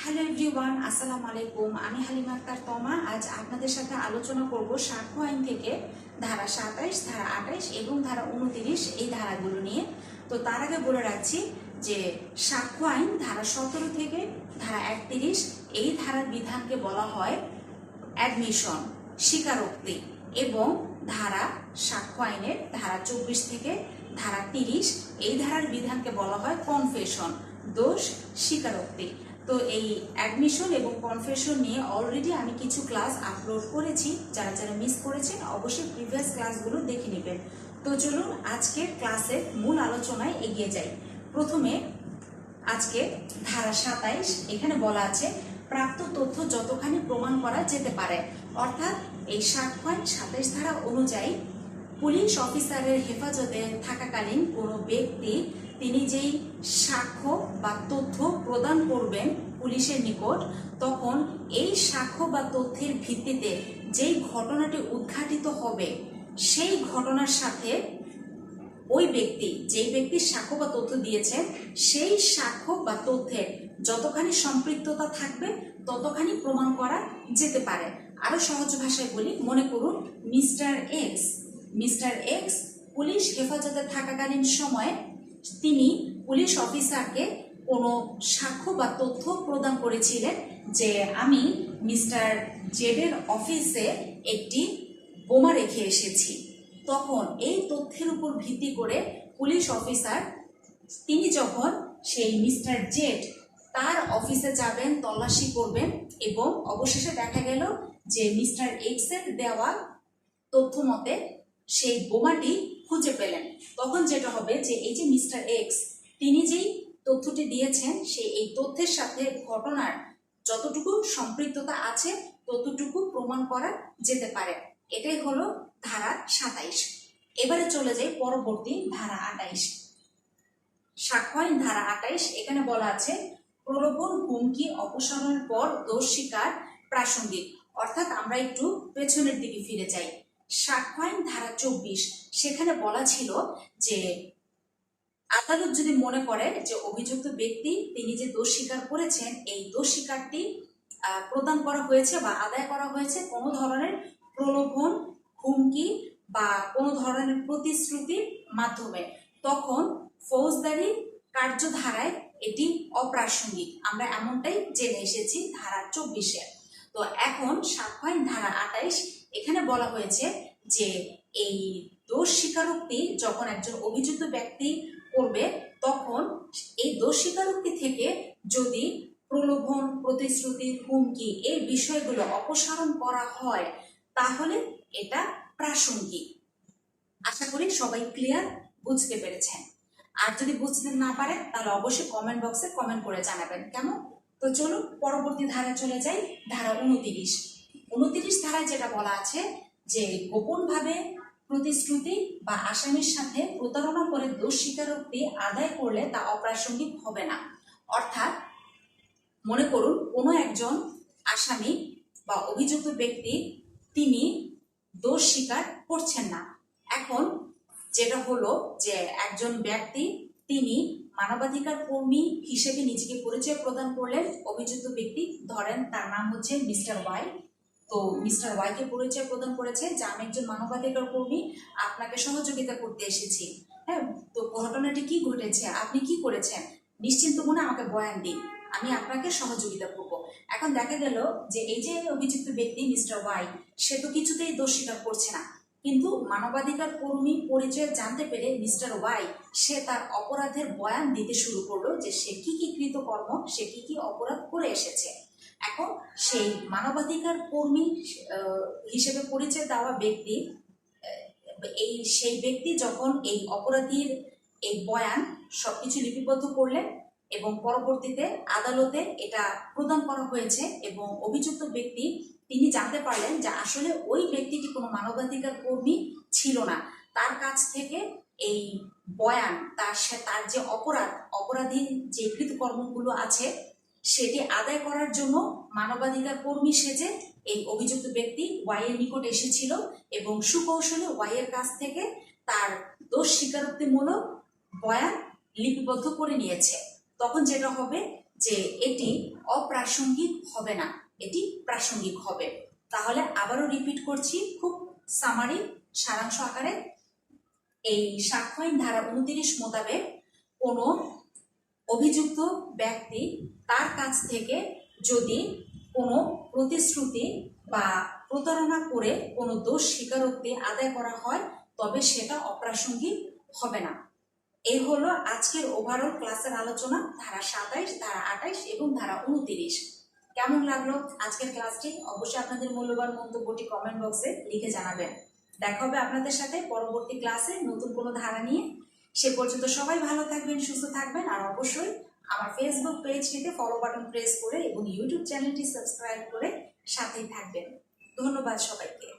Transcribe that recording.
Hello everyone আসসালামু আলাইকুম আমি হালিমা আক্তার তমা। আজ আপনাদের সাথে আলোচনা করব সাক্ষ্য আইন থেকে ধারা সাতাইশ, ধারা আঠাইশ এবং ধারা উনতিরিশ এই ধারাগুলো নিয়ে। তো তার আগে বলে রাখছি যে সাক্ষ্য আইন ধারা সতেরো থেকে ধারা একত্রিশ এই ধারার বিধানকে বলা হয় অ্যাডমিশন স্বীকারোক্তি এবং ধারা সাক্ষ্য আইনের ধারা চব্বিশ থেকে ধারা তিরিশ, এই ধারার বিধানকে বলা হয় কনফেশন দোষ, স্বীকারোক্তি। তো এই অ্যাডমিশন এবং কনফেশন নিয়ে অলরেডি আমি কিছু ক্লাস আপলোড করেছি, যারা যারা মিস করেছেন, অবশ্যই প্রিভিয়াস ক্লাসগুলো দেখে নেবেন। তো চলুন আজকের ক্লাসের মূল আলোচনায় এগিয়ে যাই। প্রথমে আজকে ধারা সাতাইশ, এখানে বলা আছে, প্রাপ্ত তথ্য যতখানি প্রমাণ করা যেতে পারে। অর্থাৎ এই সাক্ষ্য পয়েন্ট সাতাইশ ধারা অনুযায়ী পুলিশ অফিসারের হেফাজতে থাকাকালীন কোনো ব্যক্তি তিনি যেই সাক্ষ্য বা তথ্য প্রদান করবেন পুলিশের নিকট, তখন এই সাক্ষ্য বা তথ্যের ভিত্তিতে যেই ঘটনাটি উদ্ঘাটিত হবে, সেই ঘটনার সাথে ওই ব্যক্তি, যেই ব্যক্তি সাক্ষ্য বা তথ্য দিয়েছেন সেই সাক্ষ্য বা তথ্যের যতখানি সম্পৃক্ততা থাকবে, ততখানি প্রমাণ করা যেতে পারে। আরও সহজ ভাষায় বলি, মনে করুন, mister X mister X police হেফাজতে থাকাকালীন সময়ে তিনি পুলিশ অফিসারকে কোনো সাক্ষ্য বা তথ্য প্রদান করেছিলেন যে আমি মিস্টার জেডের অফিসে একটি বোমা রেখে এসেছি। তখন এই তথ্যের উপর ভিত্তি করে পুলিশ অফিসার তিনি যখন সেই মিস্টার জেড তার অফিসে যাবেন, তল্লাশি করবেন এবং অবশেষে দেখা গেল যে মিস্টার এক্সের দেওয়া তথ্য মতে সেই বোমাটি খুঁজে পেলেন। তখন যেটা হবে যে এই যে মিস্টার এক্স, তিনি যেই তথ্যটি দিয়েছেন, সেই এই তথ্যের সাথে ঘটনার যতটুকু সম্পৃক্ততা আছে, ততটুকু প্রমাণ করা যেতে পারে। এটাই হলো ধারা সাতাইশ। এবারে চলে যাই পরবর্তী ধারা আটাইশ। সাক্ষ্য ধারা আটাইশ, এখানে বলা আছে, প্রলোভন, হুমকি, অপসারণের পর দোষ স্বীকার, প্রাসঙ্গিক। অর্থাৎ আমরা একটু পেছনের দিকে ফিরে যাই। সাক্ষ্য ধারা চব্বিশ, সেখানে বলা ছিল যে আদালত যদি মনে করে যে অভিযুক্ত ব্যক্তি তিনি যে দোষ স্বীকার করেছেন, এই দোষ স্বীকারটি প্রদান করা হয়েছে বা আদায় করা হয়েছে কোনো ধরনের প্রলোভন, হুমকি বা কোনো ধরনের প্রতিশ্রুতির মাধ্যমে, তখন ফৌজদারি কার্যধারায় এটি অপ্রাসঙ্গিক। আমরা এমনটাই জেনে এসেছি ধারা চব্বিশে। তো এখন সাক্ষ্য আইন ধারা আটাইশ এখানে বলা হয়েছে যে এই দোষ স্বীকারোক্তি যখন একজন অভিযুক্ত ব্যক্তি করবে, তখন এই দোষ স্বীকারোক্তি থেকে যদি প্রলোভন, প্রতিশ্রুতি, হুমকি এই বিষয়গুলো অপসারণ করা হয়, তাহলে এটা প্রাসঙ্গিক। আশা করি সবাই ক্লিয়ার? বুঝতে পেরেছেন। আর যদি বুঝতে না পারেন, তাহলে অবশ্যই কমেন্ট বক্সে কমেন্ট করে জানাবেন। কেমন? তো চলুন পরবর্তী ধারায় চলে যাই, ধারা উনতিরিশ। উনতিরিশ ধারায় যেটা বলা আছে যে গোপনভাবে প্রতিশ্রুতি বা আসামির সাথে প্রতারণা করে দোষ স্বীকারোক্তি আদায় করলে তা অপ্রাসঙ্গিক হবে না। অর্থাৎ মনে করুন, কোনো একজন আসামি বা অভিযুক্ত ব্যক্তি তিনি দোষ স্বীকার করছেন না। এখন যেটা হলো যে একজন ব্যক্তি তিনি মানবাধিকার কর্মী হিসেবে নিজেকে পরিচয় প্রদান করলেন অভিযুক্ত ব্যক্তি। ধরেন তার নাম হচ্ছে মিস্টার ওয়াই। তো মিস্টার ওয়াইকে পরিচয় প্রদান করেছে যে আমি একজন মানবাধিকার কর্মী। আপনাকে সহযোগিতা করতে এসেছি। হ্যাঁ তো ঘটনাটি কি ঘটেছে? আপনি কি করেছেন? নিশ্চিন্ত মনে আমাকে বয়ান দিন। আমি আপনাকে সহযোগিতা করব। এখন দেখা গেল যে এই যে অভিযুক্ত ব্যক্তি মিস্টার ওয়াই, সে তো কিছুতেই দোষ স্বীকার করছে না। কিন্তু মানবাধিকার কর্মী পরিচয় জানতে পেরে মিস্টার ওয়াই সে তার অপরাধের বয়ান দিতে শুরু করল যে সে কি কি কৃতকর্ম, সে কি কি অপরাধ করে এসেছে। এখন সেই মানবাধিকার কর্মী হিসেবে পরিচয় দেওয়া ব্যক্তি এই সেই ব্যক্তি যখন এই অপরাধীর এই বয়ান সবকিছু লিপিবদ্ধ করলেন এবং পরবর্তীতে আদালতে এটা প্রদান করা হয়েছে এবং অভিযুক্ত ব্যক্তি, তিনি জানতে পারলেন যে আসলে ওই ব্যক্তিটি কোনো মানবাধিকার কর্মী ছিল না। তার কাছ থেকে এই বয়ান, তার সে, তার যে অপরাধ অপরাধীর যে কৃতকর্মগুলো আছে, সেটি আদায় করার জন্য মানবাধিকার কর্মী সেজে এই অভিযুক্ত ব্যক্তি ওয়াই এর নিকট এসেছিল এবং সুকৌশলে ওয়াই এর কাছ থেকে তার দোষ স্বীকারোক্তিমূলক বয়ান লিপিবদ্ধ করে নিয়েছে। তখন যেটা হবে যে এটি অপ্রাসঙ্গিক হবে না, এটি প্রাসঙ্গিক হবে। তাহলে আবারও রিপিট করছি, খুব সামারি সারাংশ আকারে। এই সাক্ষ্য আইন ধারা উনত্রিশ মোতাবেক কোনো অভিযুক্ত ব্যক্তি তার কাছ থেকে যদি কোনো প্রতিশ্রুতি বা প্রতারণা করে কোনো দোষ স্বীকারোক্তি আদায় করা হয়, তবে সেটা অপ্রাসঙ্গিক হবে না। এই হলো আজকের ওভারঅল ক্লাসের আলোচনা, ধারা সাতাইশ, ধারা আঠাইশ এবং ধারা উনতিরিশ। কেমন লাগল আজকের ক্লাসটি অবশ্যই আপনাদের মূল্যবান মন্তব্যটি কমেন্ট বক্সে লিখে জানাবেন। দেখা হবে আপনাদের সাথে পরবর্তী ক্লাসে নতুন কোনো ধারা নিয়ে। সে পর্যন্ত সবাই ভালো থাকবেন, সুস্থ থাকবেন আর অবশ্যই আমার ফেসবুক পেজটিতে ফলো বাটন প্রেস করে এবং ইউটিউব চ্যানেলটি সাবস্ক্রাইব করে সাথেই থাকবেন। ধন্যবাদ সবাইকে।